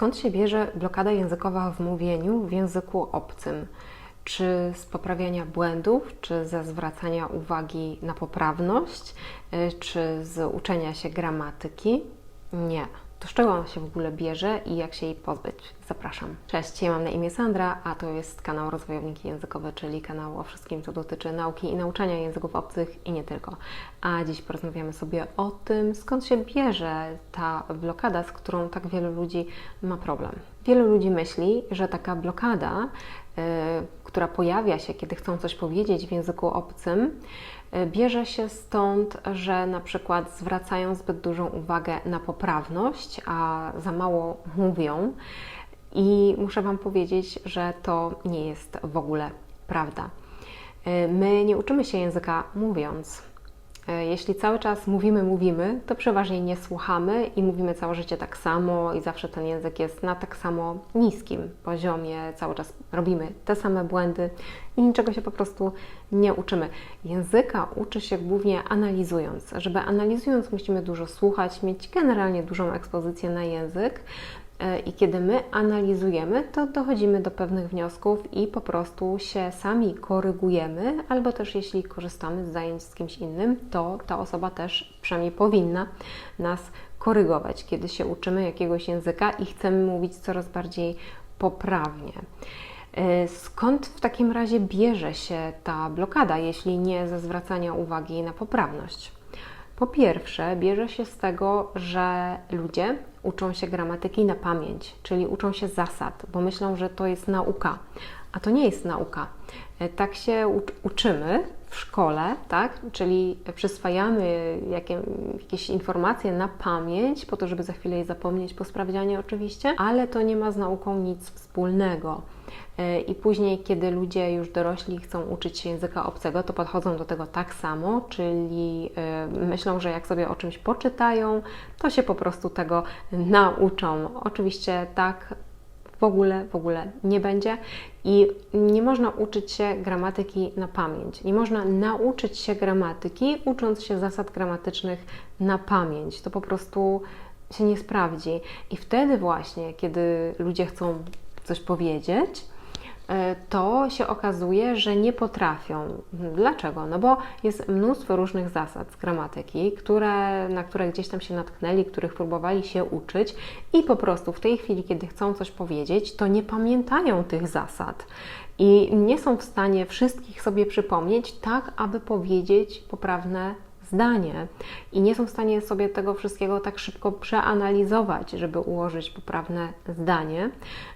Skąd się bierze blokada językowa w mówieniu w języku obcym? Czy z poprawiania błędów, czy ze zwracania uwagi na poprawność, y, czy z uczenia się gramatyki? Nie. To z czego ona się w ogóle bierze i jak się jej pozbyć? Zapraszam. Cześć, ja mam na imię Sandra, a to jest kanał Rozwojowniki Językowe, czyli kanał o wszystkim, co dotyczy nauki i nauczania języków obcych i nie tylko. A dziś porozmawiamy sobie o tym, skąd się bierze ta blokada, z którą tak wielu ludzi ma problem. Wielu ludzi myśli, że taka blokada, yy, która pojawia się, kiedy chcą coś powiedzieć w języku obcym, Bierze się stąd, że na przykład zwracają zbyt dużą uwagę na poprawność, a za mało mówią. I muszę Wam powiedzieć, że to nie jest w ogóle prawda. My nie uczymy się języka mówiąc. E, jeśli cały czas mówimy, mówimy, to przeważnie nie słuchamy i mówimy całe życie tak samo i zawsze ten język jest na tak samo niskim poziomie, cały czas robimy te same błędy i niczego się po prostu nie uczymy. Języka uczy się głównie analizując. Żeby analizując, musimy dużo słuchać, mieć generalnie dużą ekspozycję na język, I kiedy my analizujemy, to dochodzimy do pewnych wniosków i po prostu się sami korygujemy, albo też jeśli korzystamy z zajęć z kimś innym, to ta osoba też przynajmniej powinna nas korygować, kiedy się uczymy jakiegoś języka i chcemy mówić coraz bardziej poprawnie. E, skąd w takim razie bierze się ta blokada, jeśli nie ze zwracania uwagi na poprawność? Po pierwsze, bierze się z tego, że ludzie uczą się gramatyki na pamięć, czyli uczą się zasad, bo myślą, że to jest nauka, a to nie jest nauka. E, tak się uczymy w szkole, tak? czyli przyswajamy jakieś informacje na pamięć, po to, żeby za chwilę je zapomnieć po sprawdzianie oczywiście, ale to nie ma z nauką nic wspólnego. E, I później, kiedy ludzie już dorośli chcą uczyć się języka obcego, to podchodzą do tego tak samo, czyli e, myślą, że jak sobie o czymś poczytają, to się po prostu tego nauczą. Oczywiście tak w ogóle, w ogóle nie będzie i nie można uczyć się gramatyki na pamięć. Nie można nauczyć się gramatyki, ucząc się zasad gramatycznych na pamięć. To po prostu się nie sprawdzi. I wtedy właśnie, kiedy ludzie chcą coś powiedzieć, to się okazuje, że nie potrafią. Dlaczego? No bo jest mnóstwo różnych zasad z gramatyki, które, na które gdzieś tam się natknęli, których próbowali się uczyć i po prostu w tej chwili, kiedy chcą coś powiedzieć, to nie pamiętają tych zasad i nie są w stanie wszystkich sobie przypomnieć, tak aby powiedzieć poprawne zdanie i nie są w stanie sobie tego wszystkiego tak szybko przeanalizować, żeby ułożyć poprawne zdanie.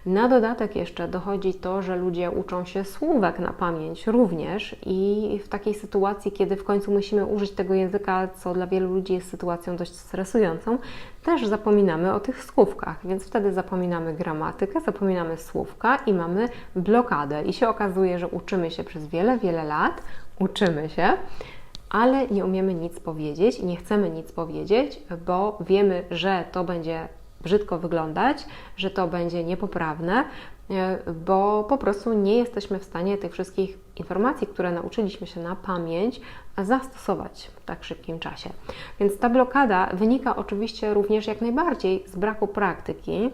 Na dodatek jeszcze dochodzi to, że ludzie uczą się słówek na pamięć również i w takiej sytuacji, kiedy w końcu musimy użyć tego języka, co dla wielu ludzi jest sytuacją dość stresującą, też zapominamy o tych słówkach, więc wtedy zapominamy gramatykę, zapominamy słówka i mamy blokadę. I się okazuje, że uczymy się przez wiele, wiele lat, uczymy się, ale nie umiemy nic powiedzieć i nie chcemy nic powiedzieć, bo wiemy, że to będzie brzydko wyglądać, że to będzie niepoprawne, e, bo po prostu nie jesteśmy w stanie tych wszystkich informacji, które nauczyliśmy się na pamięć, zastosować w tak szybkim czasie. Więc ta blokada wynika oczywiście również jak najbardziej z braku praktyki,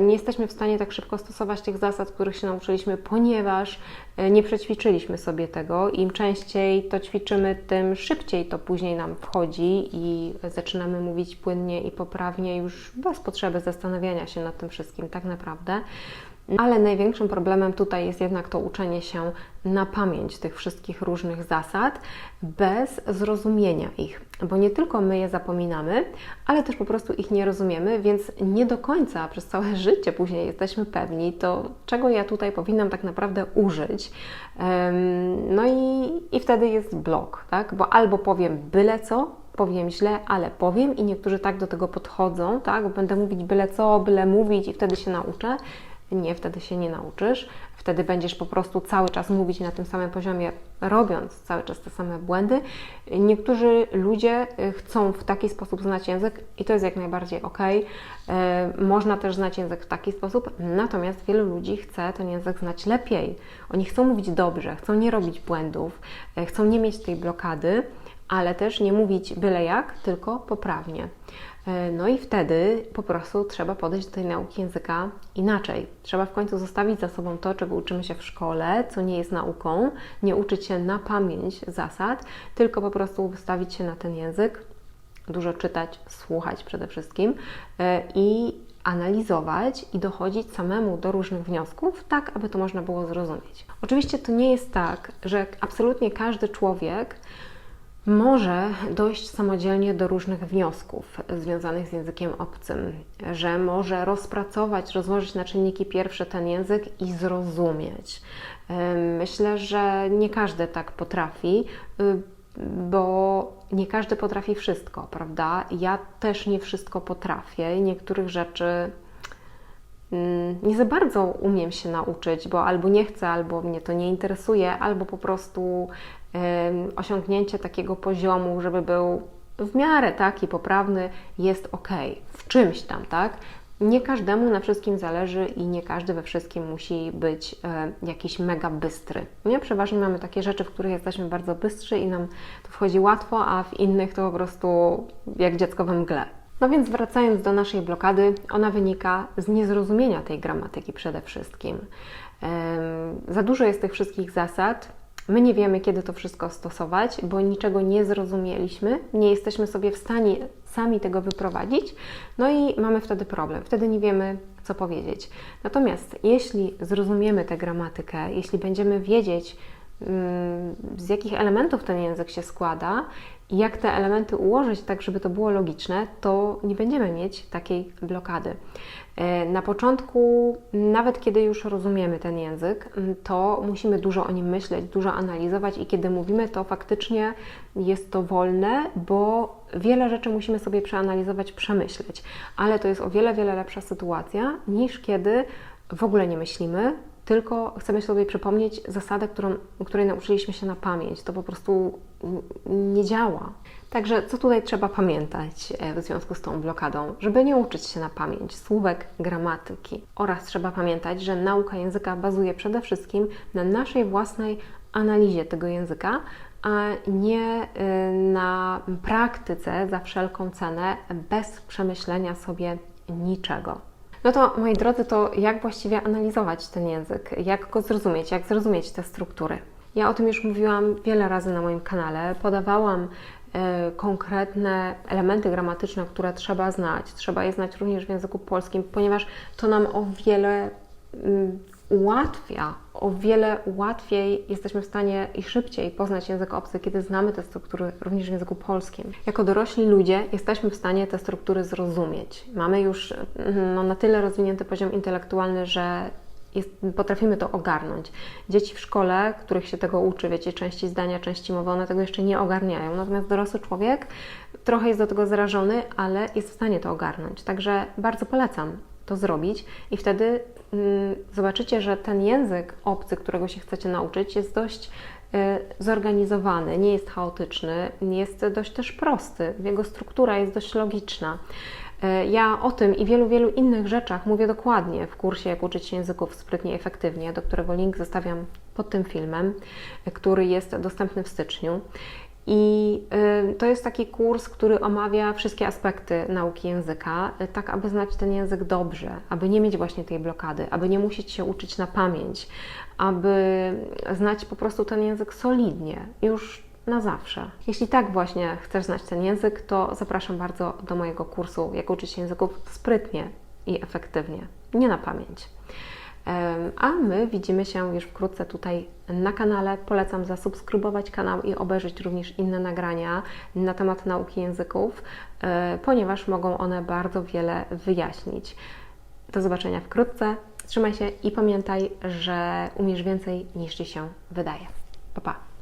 nie jesteśmy w stanie tak szybko stosować tych zasad, których się nauczyliśmy, ponieważ e, nie przećwiczyliśmy sobie tego. Im częściej to ćwiczymy, tym szybciej to później nam wchodzi i zaczynamy mówić płynnie i poprawnie, już bez potrzeby zastanawiania się nad tym wszystkim, tak naprawdę. Ale największym problemem tutaj jest jednak to uczenie się na pamięć tych wszystkich różnych zasad bez zrozumienia ich, bo nie tylko my je zapominamy, ale też po prostu ich nie rozumiemy, więc nie do końca przez całe życie później jesteśmy pewni, to czego ja tutaj powinnam tak naprawdę użyć. No i, i wtedy jest blok, tak? Bo albo powiem byle co, powiem źle, ale powiem i niektórzy tak do tego podchodzą, tak? Będę mówić byle co, byle mówić i wtedy się nauczę. Nie, wtedy się nie nauczysz. Wtedy będziesz po prostu cały czas mówić na tym samym poziomie, robiąc cały czas te same błędy. Niektórzy ludzie y, chcą w taki sposób znać język i to jest jak najbardziej ok. Można też znać język w taki sposób, natomiast wielu ludzi chce ten język znać lepiej. Oni chcą mówić dobrze, chcą nie robić błędów, y, chcą nie mieć tej blokady, ale też nie mówić byle jak, tylko poprawnie. E, No i wtedy po prostu trzeba podejść do tej nauki języka inaczej. Trzeba w końcu zostawić za sobą to, czego uczymy się w szkole, co nie jest nauką, nie uczyć się na pamięć zasad, tylko po prostu wystawić się na ten język, dużo czytać, słuchać przede wszystkim e, i analizować i dochodzić samemu do różnych wniosków, tak aby to można było zrozumieć. Oczywiście to nie jest tak, że absolutnie każdy człowiek może dojść samodzielnie do różnych wniosków związanych z językiem obcym, że może rozpracować, rozłożyć na czynniki pierwsze ten język i zrozumieć. Myślę, że nie każdy tak potrafi, y, bo nie każdy potrafi wszystko, prawda? Ja też nie wszystko potrafię i niektórych rzeczy nie za bardzo umiem się nauczyć, bo albo nie chcę, albo mnie to nie interesuje, albo po prostu osiągnięcie takiego poziomu, żeby był w miarę taki poprawny, jest ok. W czymś tam, tak? Nie każdemu na wszystkim zależy i nie każdy we wszystkim musi być e, jakiś mega bystry. Nie? Przeważnie mamy takie rzeczy, w których jesteśmy bardzo bystrzy i nam to wchodzi łatwo, a w innych to po prostu jak dziecko we mgle. No więc wracając do naszej blokady, ona wynika z niezrozumienia tej gramatyki przede wszystkim. Za dużo jest tych wszystkich zasad. My nie wiemy, kiedy to wszystko stosować, bo niczego nie zrozumieliśmy, nie jesteśmy sobie w stanie sami tego wyprowadzić, no i mamy wtedy problem. Wtedy nie wiemy, co powiedzieć. Natomiast jeśli zrozumiemy tę gramatykę, jeśli będziemy wiedzieć, z jakich elementów ten język się składa i jak te elementy ułożyć tak, żeby to było logiczne, to nie będziemy mieć takiej blokady. E, Na początku, nawet kiedy już rozumiemy ten język, m, to musimy dużo o nim myśleć, dużo analizować i kiedy mówimy, to faktycznie jest to wolne, bo wiele rzeczy musimy sobie przeanalizować, przemyśleć. Ale to jest o wiele, wiele lepsza sytuacja niż kiedy w ogóle nie myślimy, tylko chcemy sobie przypomnieć zasadę, którą, której nauczyliśmy się na pamięć. To po prostu nie działa. Także co tutaj trzeba pamiętać e, w związku z tą blokadą? Żeby nie uczyć się na pamięć słówek, gramatyki. Oraz trzeba pamiętać, że nauka języka bazuje przede wszystkim na naszej własnej analizie tego języka, a nie y, na praktyce za wszelką cenę, bez przemyślenia sobie niczego. No to moi drodzy, to jak właściwie analizować ten język? Jak go zrozumieć? Jak zrozumieć te struktury? Ja o tym już mówiłam wiele razy na moim kanale. Podawałam e, konkretne elementy gramatyczne, które trzeba znać. Trzeba je znać również w języku polskim, ponieważ to nam o wiele mm, ułatwia, o wiele łatwiej jesteśmy w stanie i szybciej poznać język obcy, kiedy znamy te struktury również w języku polskim. Jako dorośli ludzie jesteśmy w stanie te struktury zrozumieć. Mamy już mm, no, na tyle rozwinięty poziom intelektualny, że jest, potrafimy to ogarnąć. Dzieci w szkole, których się tego uczy, wiecie, części zdania, części mowy, one tego jeszcze nie ogarniają. Natomiast dorosły człowiek trochę jest do tego zarażony, ale jest w stanie to ogarnąć. Także bardzo polecam to zrobić i wtedy mm, zobaczycie, że ten język obcy, którego się chcecie nauczyć, jest dość y, zorganizowany, nie jest chaotyczny, jest dość też prosty. Jego struktura jest dość logiczna. Y, Ja o tym i wielu, wielu innych rzeczach mówię dokładnie w kursie Jak uczyć się języków sprytnie i efektywnie, do którego link zostawiam pod tym filmem, y, który jest dostępny w styczniu. I y, to jest taki kurs, który omawia wszystkie aspekty nauki języka, y, tak aby znać ten język dobrze, aby nie mieć właśnie tej blokady, aby nie musieć się uczyć na pamięć, aby znać po prostu ten język solidnie, już na zawsze. Jeśli tak właśnie chcesz znać ten język, to zapraszam bardzo do mojego kursu Jak uczyć się języków sprytnie i efektywnie, nie na pamięć. A my widzimy się już wkrótce tutaj na kanale. Polecam zasubskrybować kanał i obejrzeć również inne nagrania na temat nauki języków, e, ponieważ mogą one bardzo wiele wyjaśnić. Do zobaczenia wkrótce. Trzymaj się i pamiętaj, że umiesz więcej niż Ci się wydaje. Pa, pa.